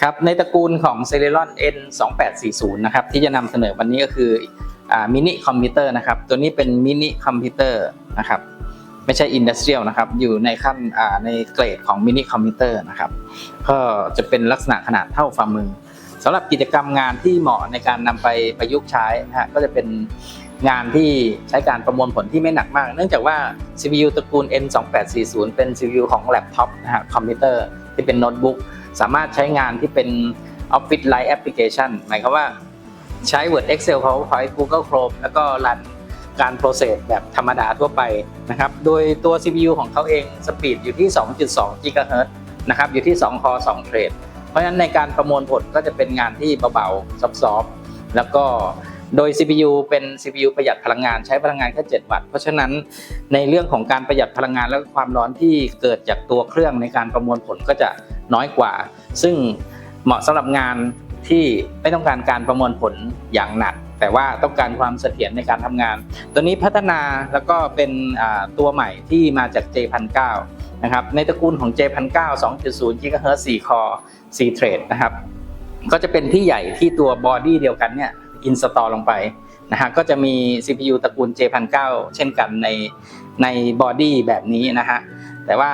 ครับในตระกูลของ Celeron N 2 8 4 0นะครับที่จะนำเสนอวันนี้ก็คือมินิคอมพิวเตอร์นะครับตัวนี้เป็นมินิคอมพิวเตอร์นะครับไม่ใช่อินดัสเทรียลนะครับอยู่ในขั้นในเกรดของมินิคอมพิวเตอร์นะครับก็จะเป็นลักษณะขนาดเท่าฝ่ามือสำหรับกิจกรรมงานที่เหมาะในการนำไปประยุกต์ใช้นะฮะก็จะเป็นงานที่ใช้การประมวลผลที่ไม่หนักมาก เนื่องจากว่า CPU ตระกูล N 2 8 4 0เป็น CPU ของแล็ปท็อปนะฮะคอมพิวเตอร์ที่เป็นโน้ตบุ๊ก สามารถใช้งานที่เป็น Office Light Application หมายความว่าใช้ Word Excel PowerPoint Google Chrome แล้วก็รันการ process แบบธรรมดาทั่วไปนะครับ โดยตัว CPU ของเขาเองสปีดอยู่ที่ 2.2 GHz นะครับ อยู่ที่ 2 คอ 2 เทรด เพราะฉะนั้นในการประมวลผลก็จะเป็นงานที่เบาๆ ซอฟๆแล้วก็โดย CPU เป็น CPU ประหยัดพลังงานใช้พลังงานแค่ 7 วัตต์ เพราะฉะนั้นในเรื่องของการประหยัดพลังงานและความร้อนที่เกิดจากตัวเครื่องในการประมวลผลก็จะ น้อยกว่า ซึ่งเหมาะสำหรับงานที่ไม่ต้องการการประมวลผลอย่างหนัก แต่ว่าต้องการความเสถียรในการทำงาน ตัวนี้พัฒนาแล้วก็เป็นตัวใหม่ที่มาจาก J1009 นะครับในตระกูลของ J1009 2.0 GHz 4 core 4 thread นะครับก็จะเป็นที่ใหญ่ที่ตัวบอดี้เดียวกันเนี่ยอินสตอลลงไปนะฮะก็จะมี CPU ตระกูล J1009 เช่นกันในในบอดี้แบบนี้นะฮะแต่ว่า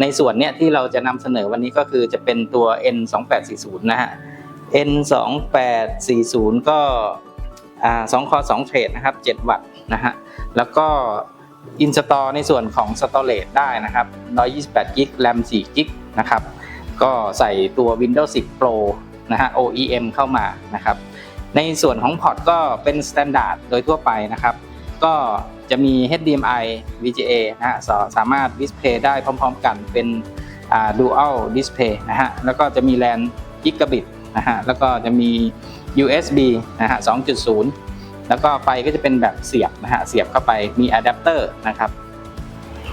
ในส่วนเนี้ยที่เราจะนำเสนอวันนี้ก็คือจะเป็นตัว N2840 นะฮะ N2840 ก็สอ่า2คอ2เทรดนะครับ 7 วัตต์นะฮะ แล้วก็อินสตอลในส่วนของ Storage ได้นะครับ128 g b RAM 4 g b นะครับ ก็ใส่ตัว Windows 10 Pro นะฮะ OEM เข้ามานะครับ ในส่วนของพอร์ตก็เป็น Standard โดยทั่วไปนะครับ ก็ จะมี HDMI VGA นะฮะสาสามารถดิสเพย์ได้พร้อมๆกันเป็น Dual Display นะฮะแล้วก็จะมี LAN Gigabit นะฮะแล้วก็จะมี USB นะฮะ 2.0 แล้วก็ไฟก็จะเป็นแบบเสียบนะฮะเสียบเข้าไปมีอะแดปเตอร์นะครับ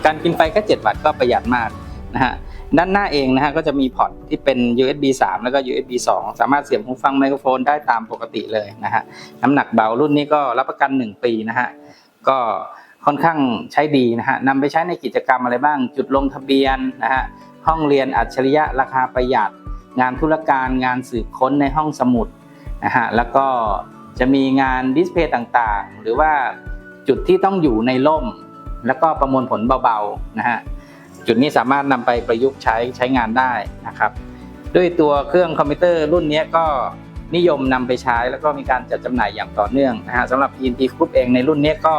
การกินไฟแค่7วัตต์ก็ประหยัดมากนะฮะด้านหน้าเองนะฮะก็จะมีพอร์ตที่เป็น USB 3 แล้วก็ USB 2 สามารถเสียบหูฟังไมโครโฟนได้ตามปกติเลยนะฮะน้ำหนักเบารุ่นนี้ก็รับประกัน 1 ปีนะฮะ ก็ค่อนข้างใช้ดีนะฮะนำไปใช้ในกิจกรรมอะไรบ้าง จุดลงทะเบียนนะฮะห้องเรียนอัจฉริยะราคาประหยัด งานธุรการงานสืบค้นในห้องสมุดนะฮะแล้วก็จะมีงานดิสเพย์ต่างๆ หรือว่าจุดที่ต้องอยู่ในร่ม แล้วก็ประมวลผลเบาๆนะฮะจุดนี้สามารถนำไปประยุกต์ใช้ใช้งานได้นะครับ ด้วยตัวเครื่องคอมพิวเตอร์รุ่นนี้ก็ นิยมนำไปใช้แล้วก็มีการจัดจำหน่ายอย่างต่อเนื่องนะฮะสำหรับ ENT Group เองในรุ่นนี้ก็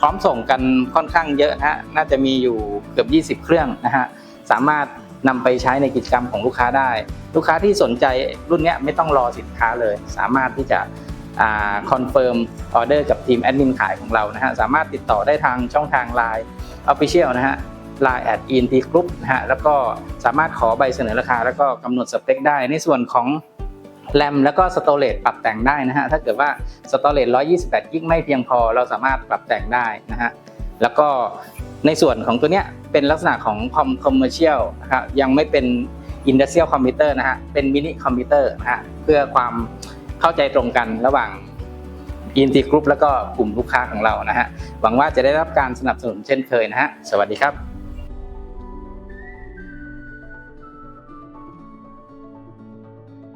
พร้อมส่งกันค่อนข้างเยอะนะฮะน่าจะมีอยู่เกือบ 20 เครื่องนะฮะสามารถนำไปใช้ในกิจกรรมของลูกค้าได้ ลูกค้าที่สนใจรุ่นนี้ไม่ต้องรอสินค้าเลย สามารถที่จะคอนเฟิร์มออเดอร์กับทีมแอดมินขายของเรานะฮะสามารถติดต่อได้ทางช่องทาง Line Official นะฮะ Line at ENT Group นะฮะแล้วก็สามารถขอใบเสนอราคา แล้วก็กำหนดสเปคได้ในส่วนของ แรมแล้วก็สโตรเลตปรับแต่งได้นะฮะถ้าเกิดว่าสโตรเลต128กิกไม่เพียงพอเราสามารถปรับแต่งได้นะฮะแล้วก็ในส่วนของตัวเนี้ยเป็นลักษณะของคอมคอมเมอร์เชียลนะครับยังไม่เป็นอินดัสเซียลคอมพิวเตอร์นะฮะเป็นมินิคอมพิวเตอร์นะฮะเพื่อความเข้าใจตรงกันระหว่าง ENT Group แล้วก็กลุ่มลูกค้าของเรานะฮะหวังว่าจะได้รับการสนับสนุนเช่นเคยนะฮะสวัสดีครับ